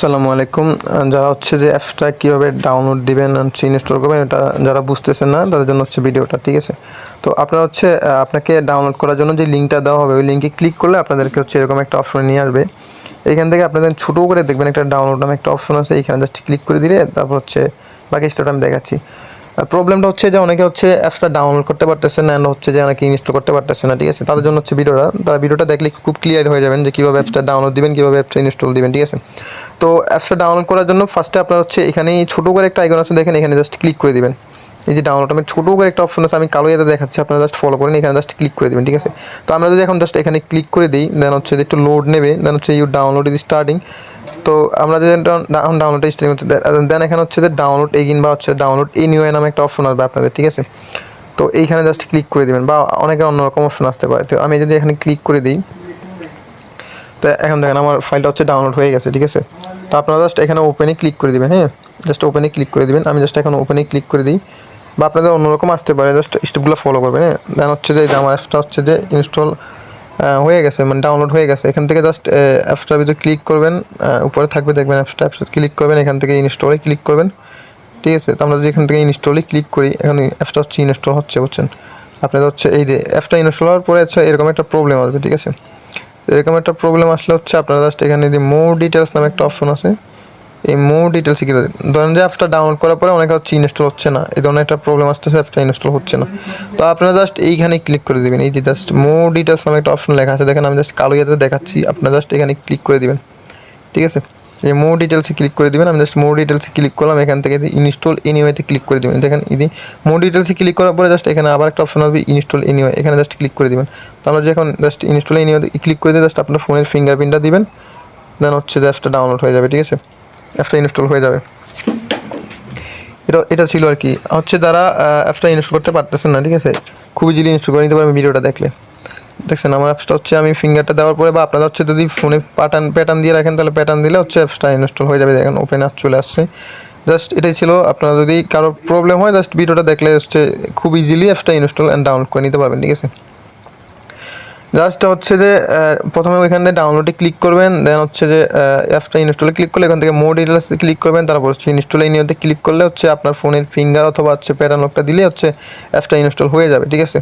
আসসালামু আলাইকুম। যারা হচ্ছে যে অ্যাপসটা কীভাবে ডাউনলোড দিবেন হচ্ছে ইনস্টল করবেন, এটা যারা বুঝতেছেন না, তাদের জন্য হচ্ছে ভিডিওটা, ঠিক আছে? তো আপনারা হচ্ছে আপনাকে ডাউনলোড করার জন্য যে লিঙ্কটা দেওয়া হবে, ওই লিঙ্কে ক্লিক করলে আপনাদেরকে হচ্ছে এরকম একটা অপশন নিয়ে আসবে। এখান থেকে আপনাদের ছোটো করে দেখবেন, একটা ডাউনলোড নামে একটা অপশন আছে, এখানে জাস্ট ক্লিক করে দিলে তারপর হচ্ছে বাকি স্টোরটা আমি দেখাচ্ছি। প্রবলেমটা হচ্ছে যে অনেকে হচ্ছে অ্যাপসটা ডাউনলোড করতে পারতেছে না হচ্ছে যে অনেকে ইনস্টল করতে পারতেছে না, ঠিক আছে? তাদের জন্য হচ্ছে ভিডিওটা, তারা ভিডিওটা দেখলে খুব ক্লিয়ার হয়ে যাবেন যে কীভাবে অ্যাপসটা ডাউনলোড দিবেন, কীভাবে অ্যাপসটা ইনস্টল দিবেন, ঠিক আছে? তো অ্যাপসটা ডাউনলোড করার জন্য ফার্স্টে আপনার হচ্ছে এখানেই ছোটো করে একটা আইকন আছে, দেখেন এখানে জাস্ট ক্লিক করে দিবেন। এই যে ডাউনলোড আমি ছোটো করে একটা অপশন আছে, আমি কালো ইয়েতে দেখাচ্ছি, আপনারা জাস্ট ফলো করেন, এখানে জাস্ট ক্লিক করে দেবেন, ঠিক আছে? তো আমরা যদি এখন জাস্ট এখানে ক্লিক করে দিই দেন হচ্ছে একটু লোড নেবে দেন হচ্ছে ইউ ডাউনলোড ইজ স্টার্টিং তো আমরা যে এখন ডাউনলোড হচ্ছে দেন এখানে হচ্ছে যে ডাউনলোড এগিন বা হচ্ছে ডাউনলোড এনিওয়ে নামে একটা অপশন আসবে আপনাদের, ঠিক আছে? তো এইখানে জাস্ট ক্লিক করে দিবেন বা অনেকের অন্যরকম অপশন আসতে পারে। তো আমি যদি এখানে ক্লিক করে দিই, তো এখন দেখেন আমার ফাইলটা হচ্ছে ডাউনলোড হয়ে গেছে, ঠিক আছে? তো আপনারা জাস্ট এখানে ওপেনে ক্লিক করে দিবেন হ্যাঁ? জাস্ট ওপেনে ক্লিক করে দিবেন। আমি জাস্ট এখন ওপেনে ক্লিক করে দিই বা আপনাদের অন্যরকম আসতে পারে। জাস্ট স্টেপগুলো ফলো করবেন হ্যাঁ? দেন হচ্ছে যে আমার অ্যাপসটা হচ্ছে যে ইনস্টল হয়ে গেছে মানে ডাউনলোড হয়ে গেছে। এখান থেকে জাস্ট অ্যাপসটার ভিতরে ক্লিক করবেন উপরে থাকবে দেখবেন অ্যাপসটা অ্যাপসটা ক্লিক করবেন, এখান থেকে ইনস্টলে ক্লিক করবেন। ঠিক আছে? তো আমরা যদি এখান থেকে ইনস্টলে ক্লিক করি, এখন অ্যাপসটা হচ্ছে ইনস্টল হচ্ছে, বুঝছেন? আপনাদের হচ্ছে এই যে অ্যাপসটা ইনস্টল হওয়ার পরে হচ্ছে এরকম একটা প্রবলেম আসবে, ঠিক আছে? এরকম একটা প্রবলেম আসলে হচ্ছে আপনারা জাস্ট এখানে যে মোর ডিটেলস নামে একটা অপশন আছে এই মোর ডিটেলস কি ধরেন যে অ্যাপসটা ডাউনলোড করার পরে অনেকে হচ্ছে ইনস্টল হচ্ছে না। এই ধরনের একটা প্রবলেম আসতেছে অ্যাপসটা ইনস্টল হচ্ছে না। তো আপনারা জাস্ট এইখানে ক্লিক করে দিবেন। এই যে জাস্ট মোর ডিটেলস নামে একটা অপশন লেখা আছে। দেখেন আমি জাস্ট কালো ইয়েতে দেখাচ্ছি। আপনারা জাস্ট এখানে ক্লিক করে দিবেন। ঠিক আছে? এই মোর ডিটেলসে ক্লিক করে দিবেন। আমি জাস্ট মোর ডিটেলসে ক্লিক করলাম। এখান থেকে ইনস্টল এনিওয়েতে ক্লিক করে দিবেন। দেখেন ইদি মোর ডিটেলসে ক্লিক করার পরে জাস্ট এখানে আবার একটা অপশন আসবে ইনস্টল এনিওয়ে এখানে জাস্ট ক্লিক করে দিবেন। তো আমরা যখন জাস্ট ইনস্টল এনিওয়ে ক্লিক করে দিয়ে জাস্ট আপনার ফোনের ফিঙ্গারপ্রিন্টটা দিবেন। দেন হচ্ছে অ্যাপসটা ডাউনলোড হয়ে যাবে। ঠিক আছে? অ্যাপসটা ইনস্টল হয়ে যাবে। এটা এটা ছিল আর কি। হচ্ছে তারা অ্যাপসটা ইনস্টল করতে পারতেছেন না, ঠিক আছে? খুব ইজিলি ইনস্টল করে নিতে পারবেন ভিডিওটা দেখলে। দেখছেন, আমার অ্যাপসটা হচ্ছে, আমি ফিঙ্গারটা দেওয়ার পরে বা আপনারা হচ্ছে যদি ফোনে প্যাটার্ন প্যাটার্ন দিয়ে রাখেন, তাহলে প্যাটার্ন দিলে হচ্ছে অ্যাপসটা ইনস্টল হয়ে যাবে। দেখেন ওপেন অ্যাপ চলে আসছে। জাস্ট এটাই ছিল। আপনারা যদি কারও প্রবলেম হয় জাস্ট ভিডিওটা দেখলে হচ্ছে খুব ইজিলি অ্যাপসটা ইনস্টল অ্যান্ড ডাউনলোড করে নিতে পারবেন, ঠিক আছে? জাস্ট হচ্ছে যে প্রথমে ওইখান থেকে ডাউনলোডে ক্লিক করবেন দেন হচ্ছে যে অ্যাপসটা ইনস্টলে ক্লিক করলে এখান থেকে মোর ডিটেলসে ক্লিক করবেন, তারপর হচ্ছে ইনস্টলে নিয়েতে ক্লিক করলে হচ্ছে আপনার ফোনের ফিঙ্গার অথবা হচ্ছে প্যাটার্ন লকটা দিলে হচ্ছে অ্যাপসটা ইনস্টল হয়ে যাবে, ঠিক আছে?